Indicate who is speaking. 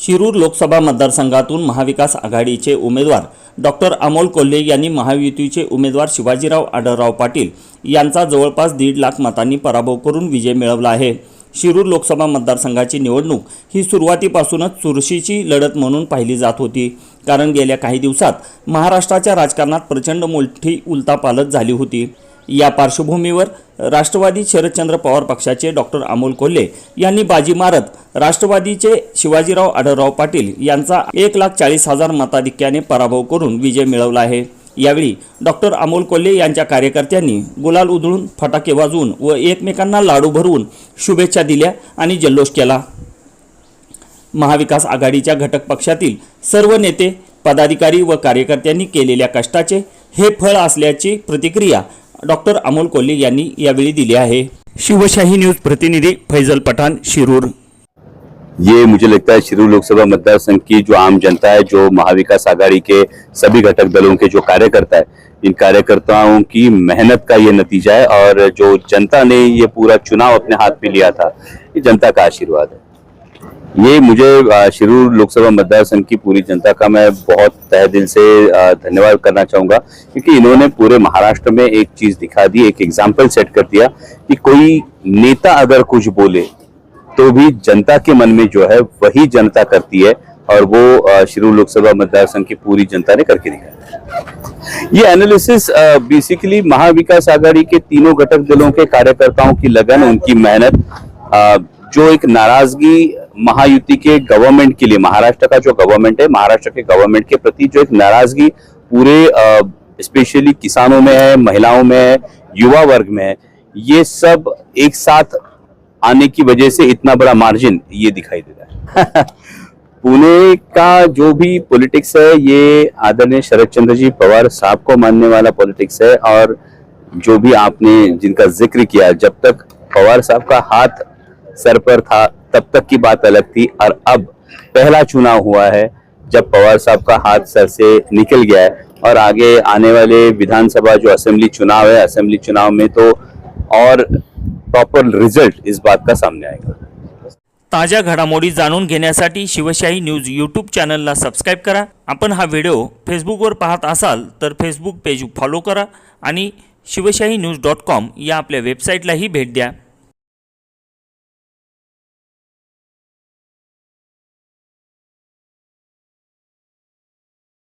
Speaker 1: शिरूर लोकसभा मतदारसंघातून महाविकास आघाडीचे उमेदवार डॉक्टर अमोल कोल्हे यांनी महायुतीचे उमेदवार शिवाजीराव आढळराव पाटील यांचा जवळपास दीड लाख मतांनी पराभव करून विजय मिळवला आहे. शिरूर लोकसभा मतदारसंघाची निवडणूक ही सुरुवातीपासूनच चुरशीची लढत म्हणून पाहिली जात होती. कारण गेल्या काही दिवसात महाराष्ट्राच्या राजकारणात प्रचंड मोठी उलथापालथ झाली होती. या पार्श्वभूमीवर राष्ट्रवादी शरदचंद्र पवार पक्षाचे डॉक्टर अमोल कोल्हे यांनी बाजी मारत राष्ट्रवादीचे शिवाजीराव आढळराव पाटील यांचा एक लाख चाळीस हजार मताधिक्याने पराभव करून विजय मिळवला आहे. यावेळी डॉक्टर अमोल कोल्हे यांच्या कार्यकर्त्यांनी गुलाल उधळून फटाके वाजवून व एकमेकांना लाडू भरवून शुभेच्छा दिल्या आणि जल्लोष केला. महाविकास आघाडीच्या घटक पक्षातील सर्व नेते पदाधिकारी व कार्यकर्त्यांनी केलेल्या कष्टाचे हे फळ असल्याची प्रतिक्रिया डॉक्टर अमोल कोल्हे यांनी यावेळी दिली आहे. शिवशाही न्यूज़ प्रतिनिधी फैजल पठाण, शिरूर.
Speaker 2: ये मुझे लगता है शिरू लोकसभा मतदार संघ की जो आम जनता है, जो महाविकास आघाड़ी के सभी घटक दलों के जो कार्यकर्ता है, इन कार्यकर्ताओं की मेहनत का ये नतीजा है और जो जनता ने ये पूरा चुनाव अपने हाथ में लिया था, ये जनता का आशीर्वाद है। ये मुझे शिरूर लोकसभा मतदार संघ की पूरी जनता का मैं बहुत तह दिल से धन्यवाद करना चाहूँगा, क्योंकि इन्होंने पूरे महाराष्ट्र में एक चीज़ दिखा दी, एक एग्ज़ाम्पल सेट कर दिया कि कोई नेता अगर कुछ बोले तो भी जनता के मन में जो है, वही जनता करती है, और वो शिरूर लोकसभा मतदार संघ की पूरी जनता ने करके दिखाया। ये एनालिसिस बेसिकली महाविकास आघाड़ी के तीनों घटक दलों के कार्यकर्ताओं की लगन, उनकी मेहनत जो एक नाराज़गी महायुति के गवर्नमेंट के लिए, महाराष्ट्र का जो गवर्नमेंट है, महाराष्ट्र के गवर्नमेंट के प्रति जो एक नाराज़गी पूरे स्पेशली किसानों में है, महिलाओं में है, युवा वर्ग में है, ये सब एक साथ आने की वजह से इतना बड़ा मार्जिन ये दिखाई दे रहा है। पुणे का जो भी पॉलिटिक्स है, ये आदरणीय शरद चंद्र जी पवार साहब को मानने वाला पॉलिटिक्स है और जो भी आपने जिनका ज़िक्र किया, जब तक पवार साहब का हाथ सर पर था, तब तक की बात अलग थी। और अब पहला चुनाव हुआ है, जब पवार साहब का हाथ सर से निकल गया है और आगे आने वाले विधानसभा जो असेंबली चुनाव है, असेंबली चुनाव में तो और प्रॉपर रिज़ल्ट इस बात का सामने आएगा।
Speaker 1: ताज्या घडामोडी जाणून शिवशाही न्यूज़ यूट्यूब चॅनलला सबस्क्राईब करा. आपण हा व्हिडिओ फेसबुकवर पाहत असाल तर फेसबुक पेज फॉलो करा शिवशाही न्यूज़ डॉट कॉम या अपने आपल्या वेबसाईटलाही भेट द्या.